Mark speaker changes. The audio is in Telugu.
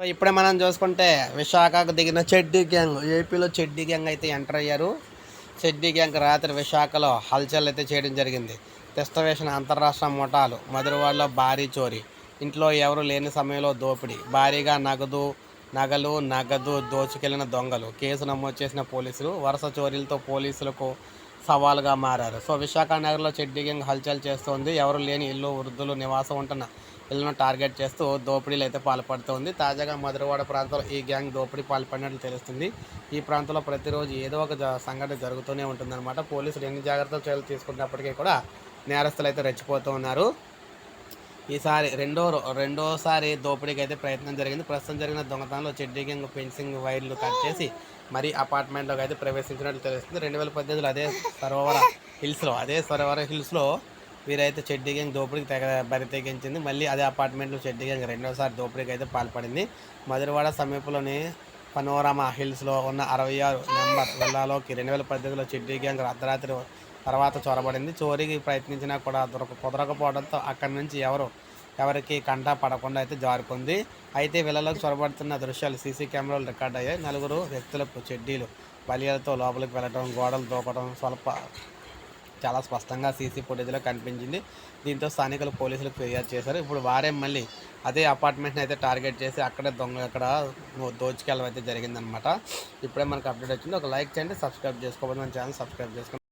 Speaker 1: సో ఇప్పుడే మనం చూసుకుంటే విశాఖకు దిగిన చెడ్డీ గ్యాంగ్ ఏపీలో చెడ్డీ గ్యాంగ్ అయితే ఎంటర్ అయ్యారు. చెడ్డీ గ్యాంగ్ రాత్రి విశాఖలో హల్చల్ అయితే చేయడం జరిగింది. తెస్తవేసిన అంతరాష్ట్ర ముఠాలు మధురవాడలో భారీ చోరీ ఇంట్లో ఎవరు లేని సమయంలో దోపిడీ భారీగా నగదు నగలు నగదు దోచుకెళ్ళిన దొంగలు కేసు నమోదు చేసిన పోలీసులు వరుస చోరీలతో పోలీసులకు సవాలుగా మారారు. సో విశాఖ నగర్లో చెడ్డీ గ్యాంగ్ హల్చల్ చేస్తోంది. ఎవరు లేని ఇల్లు వృద్ధులు నివాసం ఉంటున్న ఇళ్ళను టార్గెట్ చేస్తూ దోపిడీలు అయితే పాల్పడుతోంది. తాజాగా మధురవాడ ప్రాంతంలో ఈ గ్యాంగ్ దోపిడీ పాల్పడినట్లు తెలుస్తుంది. ఈ ప్రాంతంలో ప్రతిరోజు ఏదో ఒక జ- సంఘటన జరుగుతూనే ఉంటుందన్నమాట. పోలీసులు ఎన్ని జాగ్రత్తలు చర్యలు తీసుకున్నప్పటికీ కూడా నేరస్తులు అయితే రెచ్చిపోతూ ఉన్నారు. ఈసారి రెండో రో- రెండోసారి దోపిడీకి అయితే ప్రయత్నం జరిగింది. ప్రస్తుతం జరిగిన దొంగతనంలో చెడ్డీ గ్యాంగ్ ఫెన్సింగ్ వైర్లు కట్ చేసి మరీ అపార్ట్మెంట్లోకి అయితే ప్రవేశించినట్లు తెలుస్తుంది. రెండు వేల పద్దెనిమిదిలో అదే సరోవర హిల్స్లో అదే సరోవర హిల్స్లో వీరైతే చెడ్డీ గ్యాంగ్ దోపిడీకి తెగ బరి తెగించింది. మళ్ళీ అదే అపార్ట్మెంట్లో చెడ్డీ గ్యాంగ్ రెండోసారి దోపిడీకి అయితే పాల్పడింది. మధురవాడ సమీపంలోని పనోరామా హిల్స్లో ఉన్న అరవై ఆరు నెంబర్ వెళ్ళాలోకి రెండు వేల పద్దెనిమిదిలో చెడ్డీ గ్యాంగ్ అర్ధరాత్రి తర్వాత చొరబడింది. చోరీకి ప్రయత్నించినా కూడా దొరక కుదరకపోవడంతో అక్కడి నుంచి ఎవరు ఎవరికి కంటా పడకుండా అయితే జారుకుంది. అయితే వీళ్ళలోకి చొరబడుతున్న దృశ్యాలు సీసీ కెమెరాలు రికార్డ్ అయ్యాయి. నలుగురు వ్యక్తులకు చెడ్డీలు బలియాలతో లోపలికి వెళ్ళడం గోడలు దూకడం స్వల్ప చాలా స్పష్టంగా సీసీ ఫుటేజ్లో కనిపించింది. దీంతో స్థానికులు పోలీసులకు ఫిర్యాదు చేశారు. ఇప్పుడు వారే మళ్ళీ అదే అపార్ట్మెంట్ని అయితే టార్గెట్ చేసి అక్కడే దొంగ అక్కడ దోచుకెళ్ళడం అయితే జరిగిందనమాట ఇప్పుడే మనకు అప్డేట్ వచ్చింది. ఒక లైక్ చేయండి సబ్స్క్రైబ్ చేసుకోవాలి మన ఛానల్ సబ్స్క్రైబ్ చేసుకోండి.